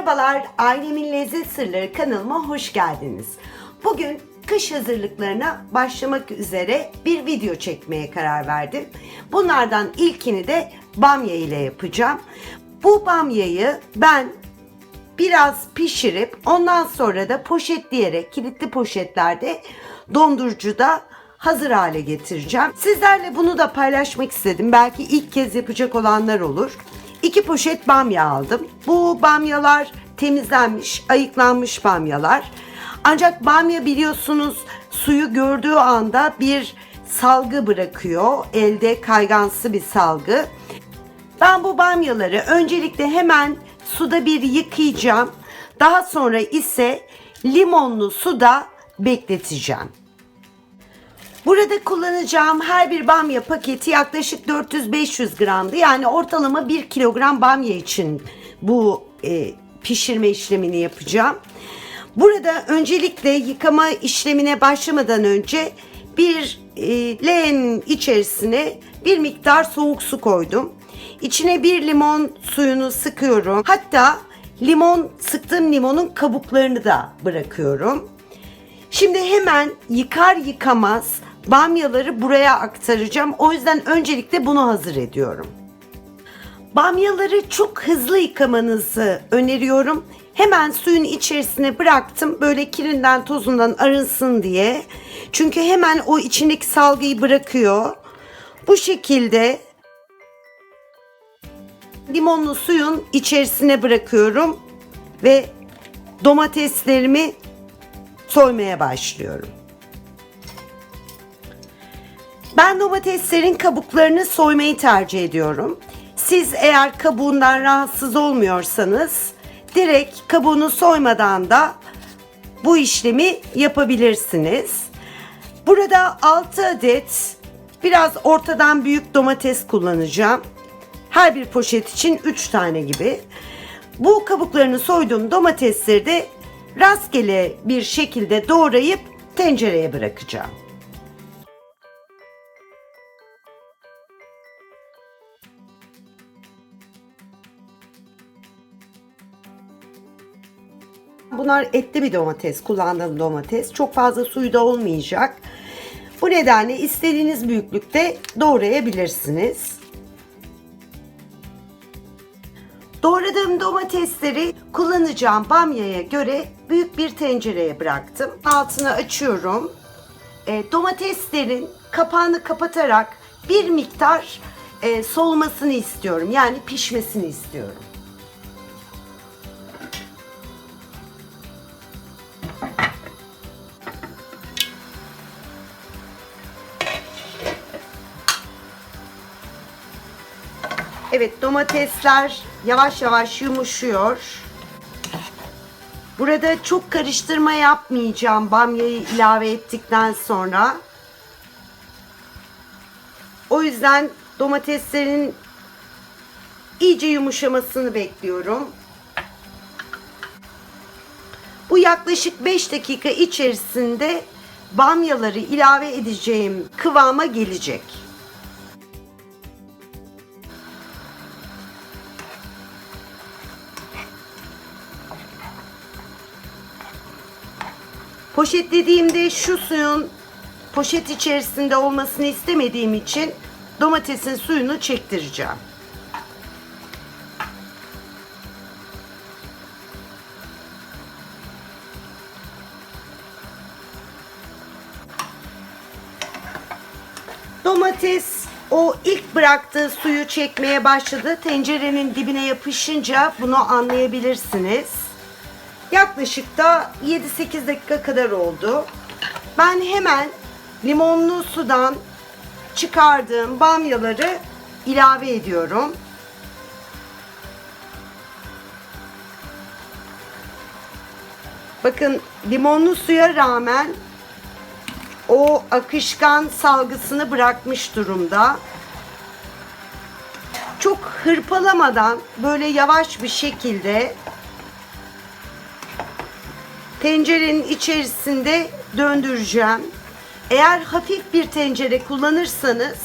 Merhabalar, Ailemin Lezzet Sırları kanalıma hoş geldiniz. Bugün kış hazırlıklarına başlamak üzere bir video çekmeye karar verdim. Bunlardan ilkini de bamya ile yapacağım. Bu bamyayı ben biraz pişirip ondan sonra da poşetleyerek kilitli poşetlerde dondurucuda hazır hale getireceğim. Sizlerle bunu da paylaşmak istedim. Belki ilk kez yapacak olanlar olur. İki poşet bamya aldım. Bu bamyalar temizlenmiş, ayıklanmış bamyalar. Ancak bamya biliyorsunuz suyu gördüğü anda bir salgı bırakıyor. Elde kaygansı bir salgı. Ben bu bamyaları öncelikle hemen suda bir yıkayacağım. Daha sonra ise limonlu suda bekleteceğim. Burada kullanacağım her bir bamya paketi yaklaşık 400-500 gramdı. Yani ortalama 1 kilogram bamya için bu e, pişirme işlemini yapacağım. Burada öncelikle yıkama işlemine başlamadan önce bir e, leğenin içerisine bir miktar soğuk su koydum. İçine bir limon suyunu sıkıyorum. Hatta limon sıktığım limonun kabuklarını da bırakıyorum. Şimdi hemen yıkar yıkamaz bamyaları buraya aktaracağım. O yüzden öncelikle bunu hazır ediyorum. Bamyaları çok hızlı yıkamanızı öneriyorum. Hemen suyun içerisine bıraktım böyle kirinden tozundan arınsın diye. Çünkü hemen o içindeki salgıyı bırakıyor. Bu şekilde limonlu suyun içerisine bırakıyorum ve domateslerimi soymaya başlıyorum. Ben domateslerin kabuklarını soymayı tercih ediyorum. Siz eğer kabuğundan rahatsız olmuyorsanız direkt kabuğunu soymadan da bu işlemi yapabilirsiniz. Burada 6 adet biraz ortadan büyük domates kullanacağım. Her bir poşet için 3 tane gibi. Bu kabuklarını soyduğum domatesleri de rastgele bir şekilde doğrayıp tencereye bırakacağım. Bunlar etli bir domates, kullandığım domates. Çok fazla suyu da olmayacak. Bu nedenle istediğiniz büyüklükte doğrayabilirsiniz. Doğradığım domatesleri kullanacağım bamyaya göre büyük bir tencereye bıraktım. Altını açıyorum. E, domateslerin kapağını kapatarak bir miktar e, soğumasını istiyorum. Yani pişmesini istiyorum. Evet domatesler yavaş yavaş yumuşuyor. Burada çok karıştırma yapmayacağım bamyayı ilave ettikten sonra. O yüzden domateslerin iyice yumuşamasını bekliyorum. Bu yaklaşık 5 dakika içerisinde bamyaları ilave edeceğim kıvama gelecek. Poşetlediğimde şu suyun poşet içerisinde olmasını istemediğim için domatesin suyunu çektireceğim. Domates o ilk bıraktığı suyu çekmeye başladı. Tencerenin dibine yapışınca bunu anlayabilirsiniz. Yaklaşık da 7-8 dakika kadar oldu. Ben hemen limonlu sudan çıkardığım bamyaları ilave ediyorum. Bakın limonlu suya rağmen o akışkan salgısını bırakmış durumda. Çok hırpalamadan böyle yavaş bir şekilde tencerenin içerisinde döndüreceğim. Eğer hafif bir tencere kullanırsanız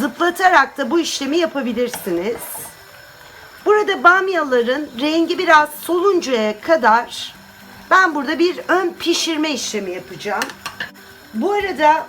zıplatarak da bu işlemi yapabilirsiniz. Burada bamyaların rengi biraz soluncaya kadar ben burada bir ön pişirme işlemi yapacağım. Bu arada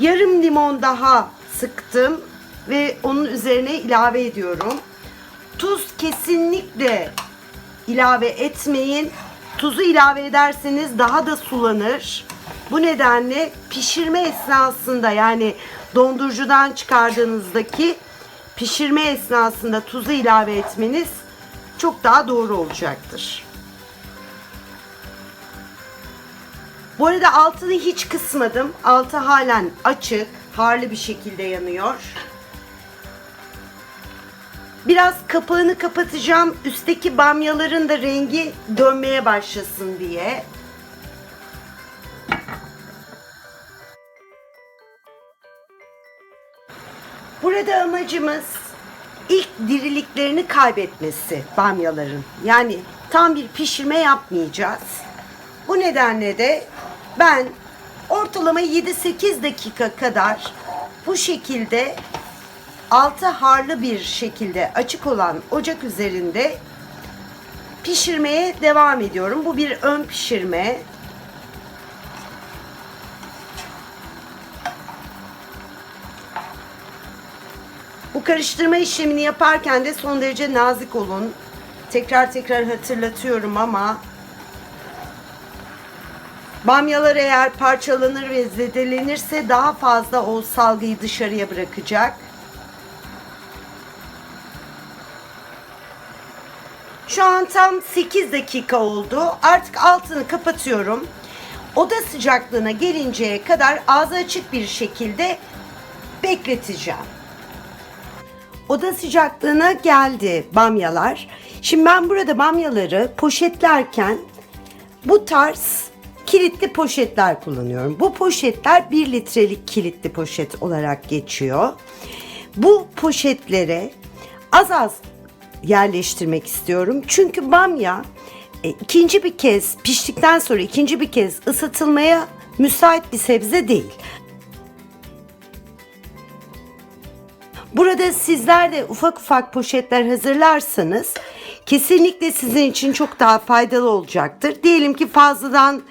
yarım limon daha sıktım ve onun üzerine ilave ediyorum. Tuz kesinlikle ilave etmeyin. Tuzu ilave ederseniz daha da sulanır. Bu nedenle pişirme esnasında yani dondurucudan çıkardığınızdaki pişirme esnasında tuzu ilave etmeniz çok daha doğru olacaktır. Bu arada altını hiç kısmadım. Altı halen açık, harlı bir şekilde yanıyor. Biraz kapağını kapatacağım. Üstteki bamyaların da rengi dönmeye başlasın diye. Burada amacımız ilk diriliklerini kaybetmesi bamyaların. Yani tam bir pişirme yapmayacağız. Bu nedenle de ben ortalama 7-8 dakika kadar bu şekilde altı harlı bir şekilde açık olan ocak üzerinde pişirmeye devam ediyorum. Bu bir ön pişirme. Bu karıştırma işlemini yaparken de son derece nazik olun. Tekrar tekrar hatırlatıyorum ama bamyalar eğer parçalanır ve zedelenirse daha fazla o salgıyı dışarıya bırakacak. Şu an tam 8 dakika oldu. Artık altını kapatıyorum. Oda sıcaklığına gelinceye kadar ağzı açık bir şekilde bekleteceğim. Oda sıcaklığına geldi bamyalar. Şimdi ben burada bamyaları poşetlerken bu tarz kilitli poşetler kullanıyorum. Bu poşetler 1 litrelik kilitli poşet olarak geçiyor. Bu poşetlere az az yerleştirmek istiyorum. Çünkü bamya e, ikinci bir kez piştikten sonra ikinci bir kez ısıtılmaya müsait bir sebze değil. Burada sizler de ufak ufak poşetler hazırlarsanız kesinlikle sizin için çok daha faydalı olacaktır. Diyelim ki fazladan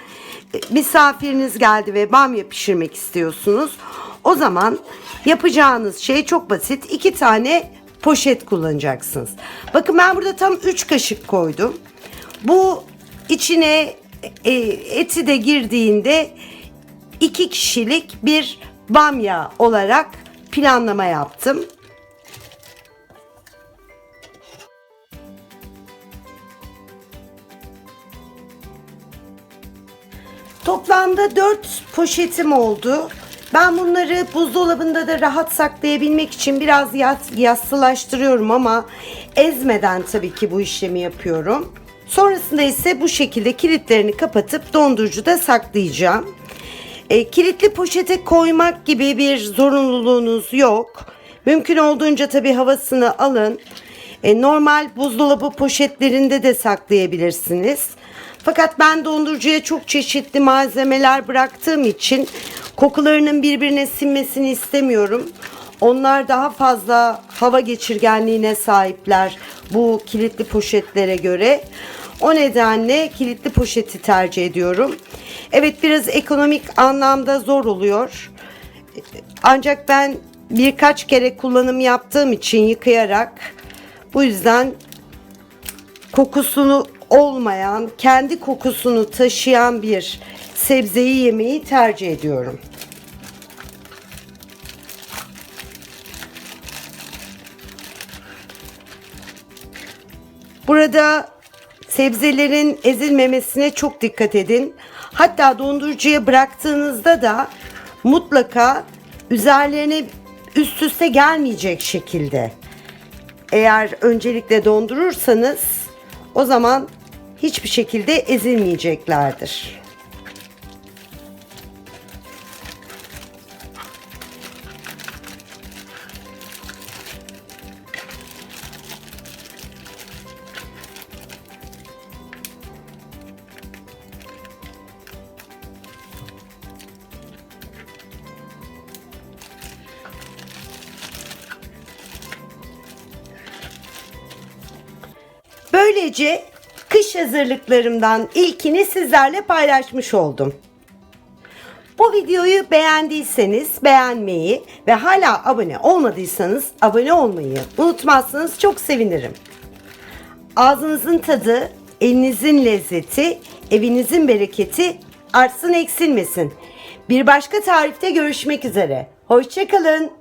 e, misafiriniz geldi ve bamya pişirmek istiyorsunuz. O zaman yapacağınız şey çok basit. İki tane poşet kullanacaksınız. Bakın ben burada tam 3 kaşık koydum. Bu içine e, eti de girdiğinde iki kişilik bir bamya olarak planlama yaptım. Toplamda 4 poşetim oldu. Ben bunları buzdolabında da rahat saklayabilmek için biraz yas, yassılaştırıyorum ama ezmeden tabii ki bu işlemi yapıyorum. Sonrasında ise bu şekilde kilitlerini kapatıp dondurucuda saklayacağım. E, kilitli poşete koymak gibi bir zorunluluğunuz yok. Mümkün olduğunca tabii havasını alın. E, normal buzdolabı poşetlerinde de saklayabilirsiniz. Fakat ben dondurucuya çok çeşitli malzemeler bıraktığım için kokularının birbirine sinmesini istemiyorum. Onlar daha fazla hava geçirgenliğine sahipler bu kilitli poşetlere göre. O nedenle kilitli poşeti tercih ediyorum. Evet biraz ekonomik anlamda zor oluyor. Ancak ben birkaç kere kullanım yaptığım için yıkayarak bu yüzden kokusunu olmayan, kendi kokusunu taşıyan bir sebzeyi yemeyi tercih ediyorum. Burada sebzelerin ezilmemesine çok dikkat edin. Hatta dondurucuya bıraktığınızda da mutlaka üzerlerine üst üste gelmeyecek şekilde eğer öncelikle dondurursanız o zaman hiçbir şekilde ezilmeyeceklerdir. Böylece kış hazırlıklarımdan ilkini sizlerle paylaşmış oldum. Bu videoyu beğendiyseniz beğenmeyi ve hala abone olmadıysanız abone olmayı unutmazsanız çok sevinirim. Ağzınızın tadı, elinizin lezzeti, evinizin bereketi artsın eksilmesin. Bir başka tarifte görüşmek üzere. Hoşçakalın.